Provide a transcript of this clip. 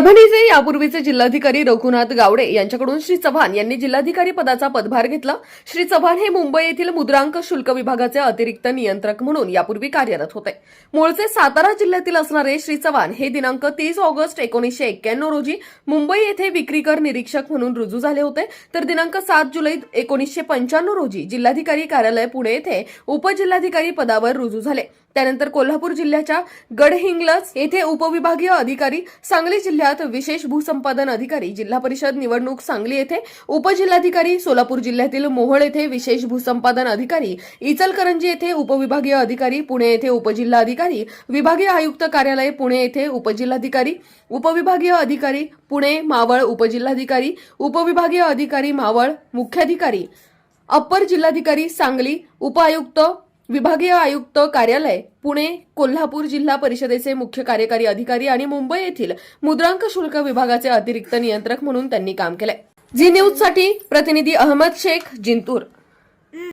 परभणीचे यापूर्वीचे जिल्हाधिकारी रघुनाथ गावडे यांच्याकडून श्री चव्हाण यांनी जिल्हाधिकारी पदाचा पदभार घेतला. श्री चव्हाण हे मुंबई येथील मुद्रांक शुल्क विभागाचे अतिरिक्त नियंत्रक म्हणून यापूर्वी कार्यरत होते. मूळचे सातारा जिल्ह्यातील असणारे श्री चव्हाण हे दिनांक तीस ऑगस्ट एकोणीसशे एक्क्याण्णव रोजी मुंबई येथे विक्रीकर निरीक्षक म्हणून रुजू झाले होते. तर दिनांक सात जुलै एकोणीसशे पंच्याण्णव रोजी जिल्हाधिकारी कार्यालय पुणे येथे उपजिल्हाधिकारी पदावर रुजू झाले. त्यानंतर कोल्हापूर जिल्ह्याच्या गडहिंग्लज येथे उपविभागीय अधिकारी सांगली जिल्ह्यात विशेष भूसंपादन अधिकारी जिल्हा परिषद निवडणूक सांगली येथे उपजिल्हाधिकारी सोलापूर जिल्ह्यातील मोहोळ येथे विशेष भूसंपादन अधिकारी इचलकरंजी येथे उपविभागीय अधिकारी पुणे येथे उपजिल्हाधिकारी विभागीय आयुक्त कार्यालय पुणे येथे उपजिल्हाधिकारी उपविभागीय अधिकारी पुणे मावळ उपजिल्हाधिकारी उपविभागीय अधिकारी मावळ मुख्याधिकारी अप्पर जिल्हाधिकारी सांगली उपायुक्त विभागीय आयुक्त कार्यालय पुणे कोल्हापूर जिल्हा परिषदेचे मुख्य कार्यकारी अधिकारी आणि मुंबई येथील मुद्रांक शुल्क विभागाचे अतिरिक्त नियंत्रक म्हणून त्यांनी काम केले झी न्यूजसाठी प्रतिनिधी अहमद शेख जिंतूर.